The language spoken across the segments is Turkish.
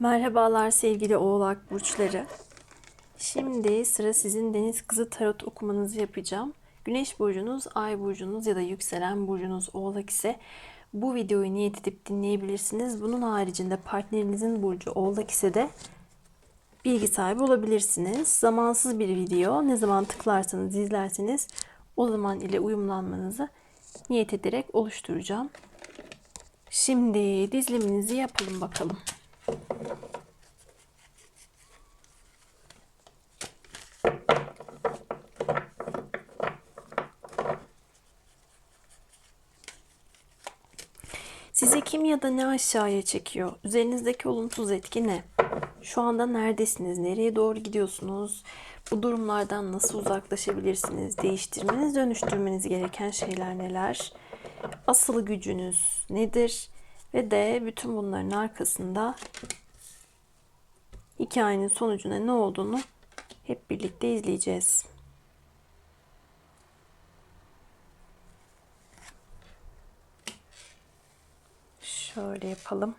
Merhabalar sevgili Oğlak burçları. Şimdi sıra sizin Deniz Kızı Tarot okumanızı yapacağım. Güneş burcunuz, ay burcunuz ya da yükselen burcunuz Oğlak ise bu videoyu niyet edip dinleyebilirsiniz. Bunun haricinde partnerinizin burcu Oğlak ise de bilgi sahibi olabilirsiniz. Zamansız bir video. Ne zaman tıklarsanız izlerseniz o zaman ile uyumlanmanızı niyet ederek oluşturacağım. Şimdi dizliminizi yapalım bakalım. Sizi kim da ne aşağıya çekiyor? Üzerinizdeki olumsuz etki ne? Şu anda neredesiniz? Nereye doğru gidiyorsunuz? Bu durumlardan nasıl uzaklaşabilirsiniz? Değiştirmeniz, dönüştürmeniz gereken şeyler neler? Asıl gücünüz nedir? Ve de bütün bunların arkasında hikayenin sonucuna ne olduğunu hep birlikte izleyeceğiz. Şöyle yapalım.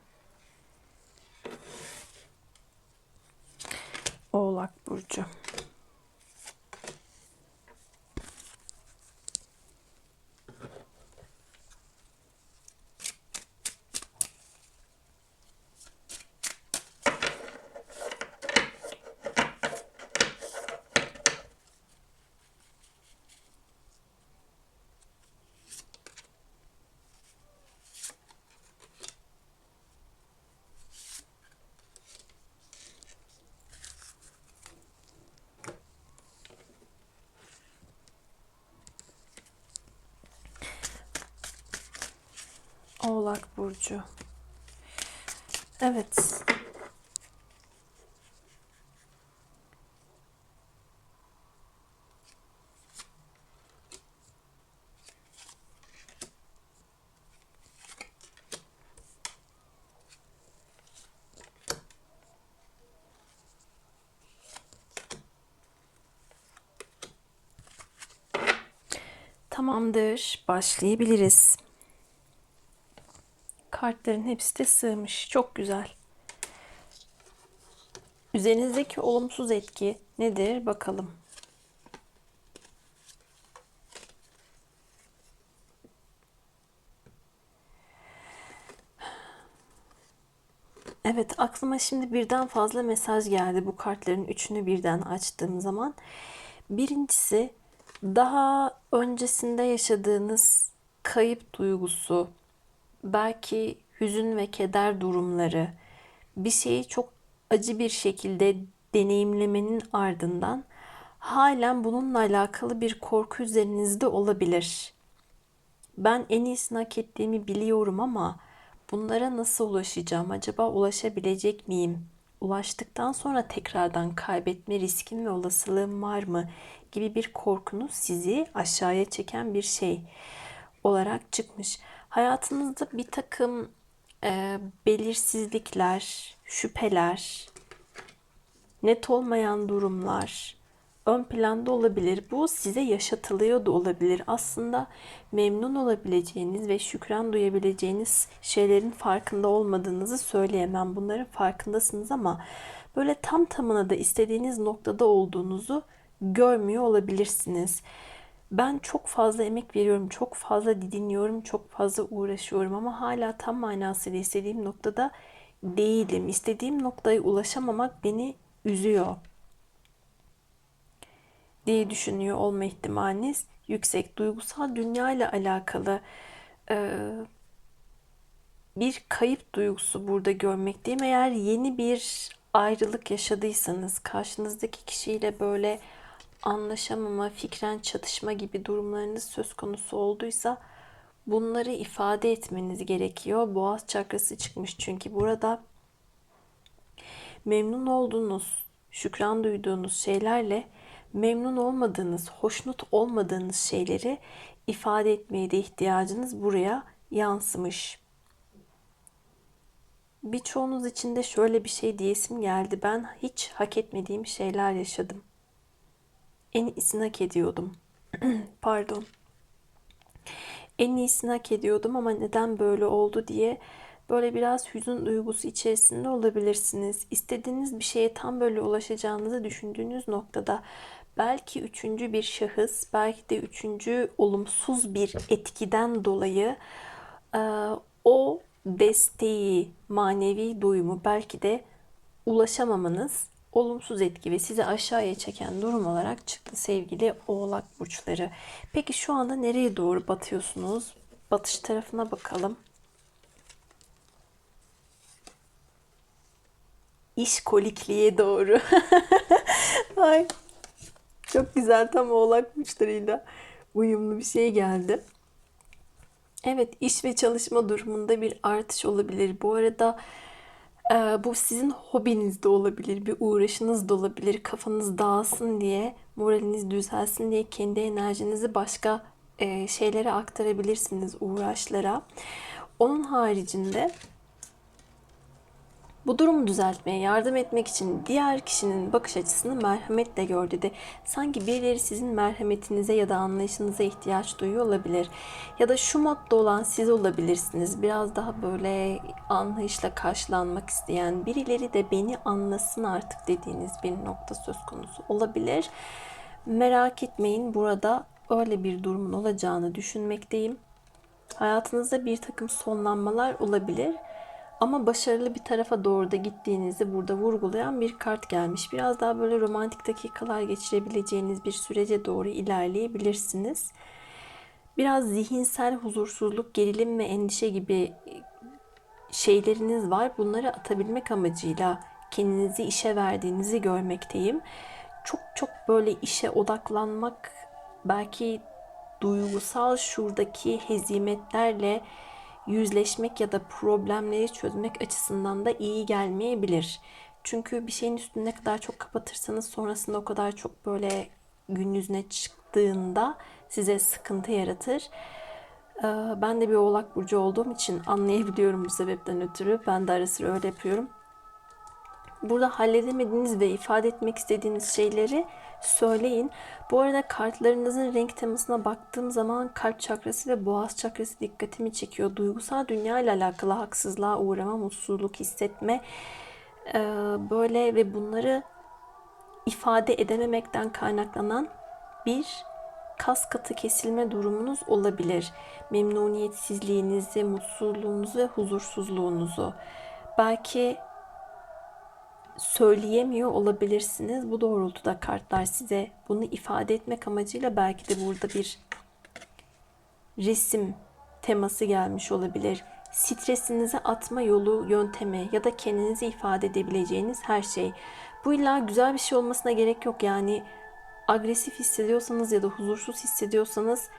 Oğlak Burcu. Oğlak Burcu. Evet. Tamamdır. Başlayabiliriz. Kartların hepsi de sığmış. Çok güzel. Üzerinizdeki olumsuz etki nedir? Bakalım. Evet, aklıma şimdi birden fazla mesaj geldi bu kartların üçünü birden açtığım zaman. Birincisi daha öncesinde yaşadığınız kayıp duygusu, belki hüzün ve keder durumları, bir şeyi çok acı bir şekilde deneyimlemenin ardından halen bununla alakalı bir korku üzerinizde olabilir. Ben en iyisini hak ettiğimi biliyorum ama bunlara nasıl ulaşacağım? Acaba ulaşabilecek miyim? Ulaştıktan sonra tekrardan kaybetme riskim ve olasılığım var mı? gibi bir korkunuz sizi aşağıya çeken bir şey olarak çıkmış. Hayatınızda bir takım e, belirsizlikler, şüpheler, net olmayan durumlar ön planda olabilir. Bu size yaşatılıyor da olabilir. Aslında memnun olabileceğiniz ve şükran duyabileceğiniz şeylerin farkında olmadığınızı söyleyemem. Bunların farkındasınız ama böyle tam tamına da istediğiniz noktada olduğunuzu görmüyor olabilirsiniz. Ben çok fazla emek veriyorum, çok fazla didiniyorum, çok fazla uğraşıyorum ama hala tam manasıyla istediğim noktada değilim. İstediğim noktaya ulaşamamak beni üzüyor diye düşünüyor olma ihtimaliniz yüksek. Duygusal dünya ile alakalı e, bir kayıp duygusu burada görmekteyim. Eğer yeni bir ayrılık yaşadıysanız, karşınızdaki kişiyle böyle anlaşamama, fikren çatışma gibi durumlarınız söz konusu olduysa bunları ifade etmeniz gerekiyor. Boğaz çakrası çıkmış çünkü burada memnun olduğunuz, şükran duyduğunuz şeylerle memnun olmadığınız, hoşnut olmadığınız şeyleri ifade etmeye de ihtiyacınız buraya yansımış. Birçoğunuz için de şöyle bir şey diyesim geldi. Ben hiç hak etmediğim şeyler yaşadım. En iyisini hak ediyordum. Pardon. En iyisini hak ediyordum ama neden böyle oldu diye Böyle biraz hüzün duygusu içerisinde olabilirsiniz. İstediğiniz bir şeye tam böyle ulaşacağınızı düşündüğünüz noktada belki üçüncü bir şahıs, belki de üçüncü olumsuz bir etkiden dolayı e, o desteği, manevi doyumu belki de ulaşamamanız olumsuz etki ve sizi aşağıya çeken durum olarak çıktı sevgili oğlak burçları. Peki şu anda nereye doğru batıyorsunuz? Batış tarafına bakalım. İşkolikliğe doğru. Ay. Çok güzel tam oğlak burçlarıyla uyumlu bir şey geldi. Evet iş ve çalışma durumunda bir artış olabilir. Bu arada bu sizin hobiniz de olabilir, bir uğraşınız da olabilir. Kafanız dağılsın diye, moraliniz düzelsin diye kendi enerjinizi başka e, şeylere aktarabilirsiniz, uğraşlara. Onun haricinde bu durumu düzeltmeye yardım etmek için diğer kişinin bakış açısını merhametle gör dedi. Sanki birileri sizin merhametinize ya da anlayışınıza ihtiyaç duyuyor olabilir. Ya da şu modda olan siz olabilirsiniz. Biraz daha böyle anlayışla karşılanmak isteyen birileri de beni anlasın artık dediğiniz bir nokta söz konusu olabilir. Merak etmeyin burada öyle bir durumun olacağını düşünmekteyim. Hayatınızda bir takım sonlanmalar olabilir ama başarılı bir tarafa doğru da gittiğinizi burada vurgulayan bir kart gelmiş. Biraz daha böyle romantik dakikalar geçirebileceğiniz bir sürece doğru ilerleyebilirsiniz. Biraz zihinsel huzursuzluk, gerilim ve endişe gibi şeyleriniz var. Bunları atabilmek amacıyla kendinizi işe verdiğinizi görmekteyim. Çok çok böyle işe odaklanmak belki duygusal şuradaki hezimetlerle yüzleşmek ya da problemleri çözmek açısından da iyi gelmeyebilir. Çünkü bir şeyin üstünü ne kadar çok kapatırsanız sonrasında o kadar çok böyle gün yüzüne çıktığında size sıkıntı yaratır. Ee, ben de bir oğlak burcu olduğum için anlayabiliyorum bu sebepten ötürü. Ben de ara sıra öyle yapıyorum. Burada halledemediğiniz ve ifade etmek istediğiniz şeyleri söyleyin. Bu arada kartlarınızın renk temasına baktığım zaman kalp çakrası ve boğaz çakrası dikkatimi çekiyor. Duygusal dünya ile alakalı haksızlığa uğrama, mutsuzluk hissetme e, böyle ve bunları ifade edememekten kaynaklanan bir kas katı kesilme durumunuz olabilir. Memnuniyetsizliğinizi, mutsuzluğunuzu ve huzursuzluğunuzu. Belki söyleyemiyor olabilirsiniz. Bu doğrultuda kartlar size bunu ifade etmek amacıyla belki de burada bir resim teması gelmiş olabilir. Stresinizi atma yolu, yöntemi ya da kendinizi ifade edebileceğiniz her şey. Bu illa güzel bir şey olmasına gerek yok. Yani agresif hissediyorsanız ya da huzursuz hissediyorsanız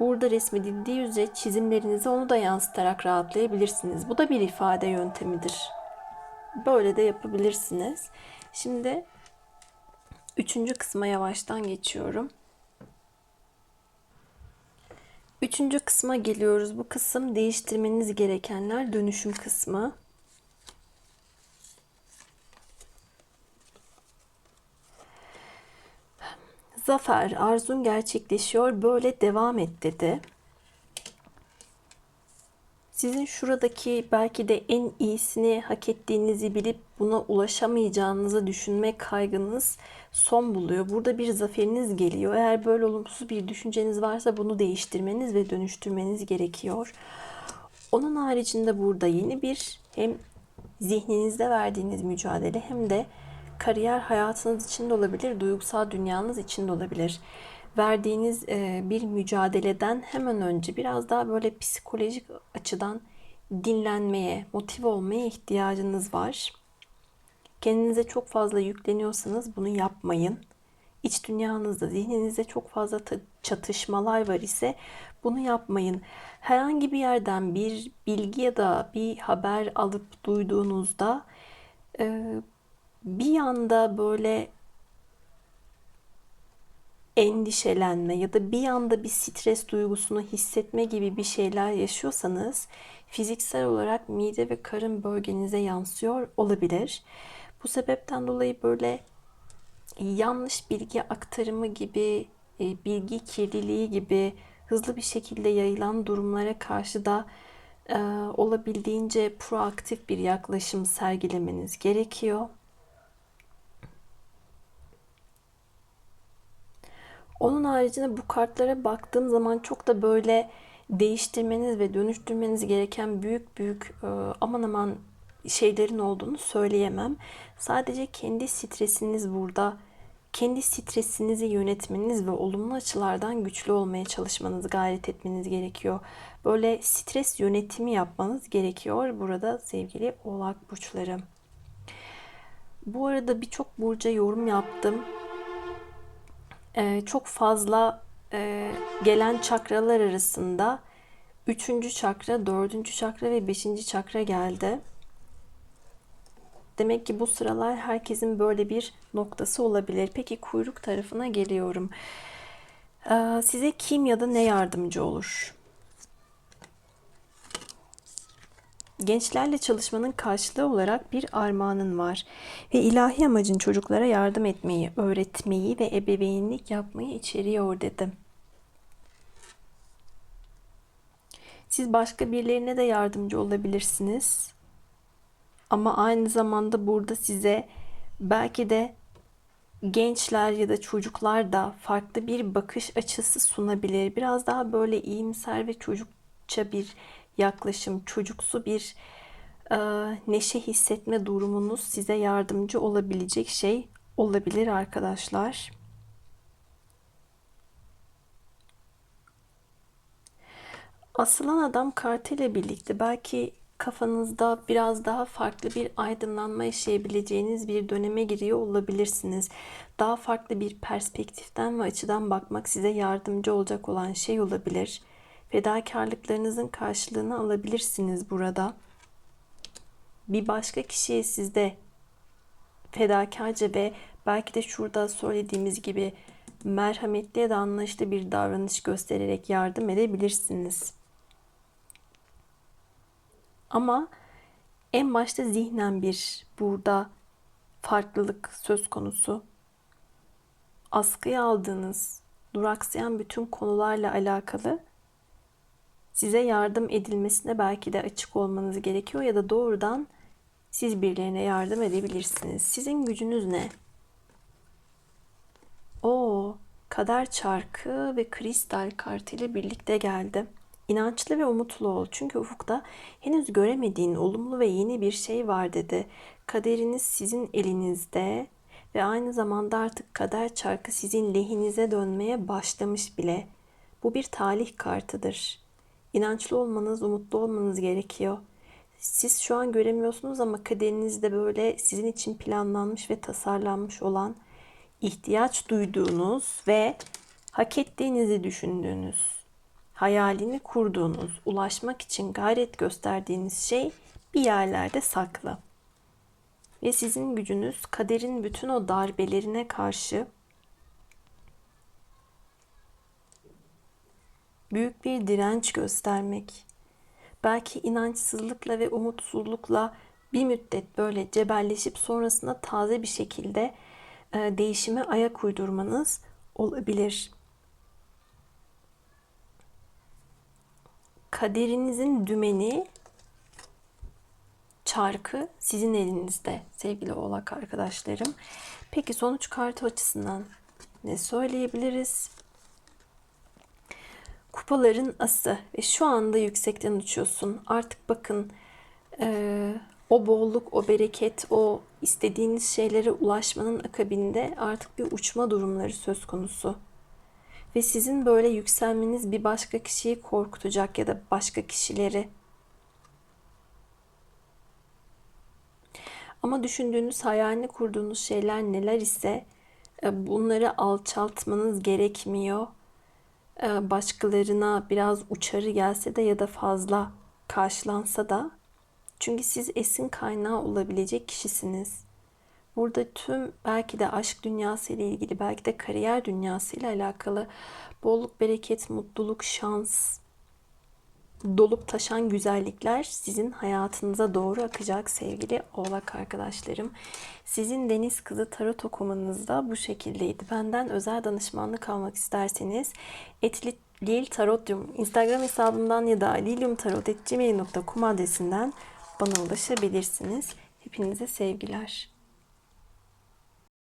burada resmedildiği üzere çizimlerinizi onu da yansıtarak rahatlayabilirsiniz. Bu da bir ifade yöntemidir. Böyle de yapabilirsiniz. Şimdi üçüncü kısma yavaştan geçiyorum. Üçüncü kısma geliyoruz. Bu kısım değiştirmeniz gerekenler dönüşüm kısmı. Zafer, arzun gerçekleşiyor. Böyle devam et dedi. Sizin şuradaki belki de en iyisini hak ettiğinizi bilip buna ulaşamayacağınızı düşünme kaygınız son buluyor. Burada bir zaferiniz geliyor. Eğer böyle olumsuz bir düşünceniz varsa bunu değiştirmeniz ve dönüştürmeniz gerekiyor. Onun haricinde burada yeni bir hem zihninizde verdiğiniz mücadele hem de kariyer hayatınız için de olabilir, duygusal dünyanız için de olabilir verdiğiniz e, bir mücadeleden hemen önce biraz daha böyle psikolojik açıdan dinlenmeye, motive olmaya ihtiyacınız var. Kendinize çok fazla yükleniyorsanız bunu yapmayın. İç dünyanızda, zihninizde çok fazla çatışmalar var ise bunu yapmayın. Herhangi bir yerden bir bilgi ya da bir haber alıp duyduğunuzda e, bir anda böyle endişelenme ya da bir anda bir stres duygusunu hissetme gibi bir şeyler yaşıyorsanız fiziksel olarak mide ve karın bölgenize yansıyor olabilir. Bu sebepten dolayı böyle yanlış bilgi aktarımı gibi, e, bilgi kirliliği gibi hızlı bir şekilde yayılan durumlara karşı da Ee, olabildiğince proaktif bir yaklaşım sergilemeniz gerekiyor. Onun haricinde bu kartlara baktığım zaman çok da böyle değiştirmeniz ve dönüştürmeniz gereken büyük büyük e, aman aman şeylerin olduğunu söyleyemem. Sadece kendi stresiniz burada kendi stresinizi yönetmeniz ve olumlu açılardan güçlü olmaya çalışmanız, gayret etmeniz gerekiyor. Böyle stres yönetimi yapmanız gerekiyor burada sevgili oğlak burçları. Bu arada birçok burca yorum yaptım. Ee, çok fazla e, gelen çakralar arasında 3. çakra, 4. çakra ve 5. çakra geldi. Demek ki bu sıralar herkesin böyle bir noktası olabilir. Peki kuyruk tarafına geliyorum. Ee, size kim ya da ne yardımcı olur? Gençlerle çalışmanın karşılığı olarak bir armağanın var ve ilahi amacın çocuklara yardım etmeyi, öğretmeyi ve ebeveynlik yapmayı içeriyor dedim. Siz başka birilerine de yardımcı olabilirsiniz. Ama aynı zamanda burada size belki de gençler ya da çocuklar da farklı bir bakış açısı sunabilir. Biraz daha böyle iyimser ve çocukça bir yaklaşım, çocuksu bir e, neşe hissetme durumunuz size yardımcı olabilecek şey olabilir arkadaşlar. Asılan adam kartıyla birlikte belki kafanızda biraz daha farklı bir aydınlanma yaşayabileceğiniz bir döneme giriyor olabilirsiniz. Daha farklı bir perspektiften ve açıdan bakmak size yardımcı olacak olan şey olabilir. Fedakarlıklarınızın karşılığını alabilirsiniz burada. Bir başka kişiye sizde fedakarca ve belki de şurada söylediğimiz gibi merhametli ya da anlayışlı bir davranış göstererek yardım edebilirsiniz. Ama en başta zihnen bir burada farklılık söz konusu. Askıya aldığınız, duraksayan bütün konularla alakalı size yardım edilmesine belki de açık olmanız gerekiyor ya da doğrudan siz birilerine yardım edebilirsiniz. Sizin gücünüz ne? O kader çarkı ve kristal kartı ile birlikte geldi. İnançlı ve umutlu ol. Çünkü ufukta henüz göremediğin olumlu ve yeni bir şey var dedi. Kaderiniz sizin elinizde ve aynı zamanda artık kader çarkı sizin lehinize dönmeye başlamış bile. Bu bir talih kartıdır. İnançlı olmanız, umutlu olmanız gerekiyor. Siz şu an göremiyorsunuz ama kaderinizde böyle sizin için planlanmış ve tasarlanmış olan ihtiyaç duyduğunuz ve hak ettiğinizi düşündüğünüz hayalini kurduğunuz, ulaşmak için gayret gösterdiğiniz şey bir yerlerde saklı. Ve sizin gücünüz kaderin bütün o darbelerine karşı büyük bir direnç göstermek. Belki inançsızlıkla ve umutsuzlukla bir müddet böyle cebelleşip sonrasında taze bir şekilde e, değişime ayak uydurmanız olabilir. kaderinizin dümeni çarkı sizin elinizde sevgili oğlak arkadaşlarım. Peki sonuç kartı açısından ne söyleyebiliriz? Kupaların ası ve şu anda yüksekten uçuyorsun. Artık bakın e, o bolluk, o bereket, o istediğiniz şeylere ulaşmanın akabinde artık bir uçma durumları söz konusu ve sizin böyle yükselmeniz bir başka kişiyi korkutacak ya da başka kişileri. Ama düşündüğünüz, hayalini kurduğunuz şeyler neler ise e, bunları alçaltmanız gerekmiyor. E, başkalarına biraz uçarı gelse de ya da fazla karşılansa da çünkü siz esin kaynağı olabilecek kişisiniz. Burada tüm belki de aşk dünyası ile ilgili, belki de kariyer dünyası ile alakalı bolluk, bereket, mutluluk, şans dolup taşan güzellikler sizin hayatınıza doğru akacak sevgili oğlak arkadaşlarım. Sizin deniz kızı tarot okumanız da bu şekildeydi. Benden özel danışmanlık almak isterseniz etli Lil Tarotyum Instagram hesabımdan ya da lilyumtarot.gmail.com adresinden bana ulaşabilirsiniz. Hepinize sevgiler.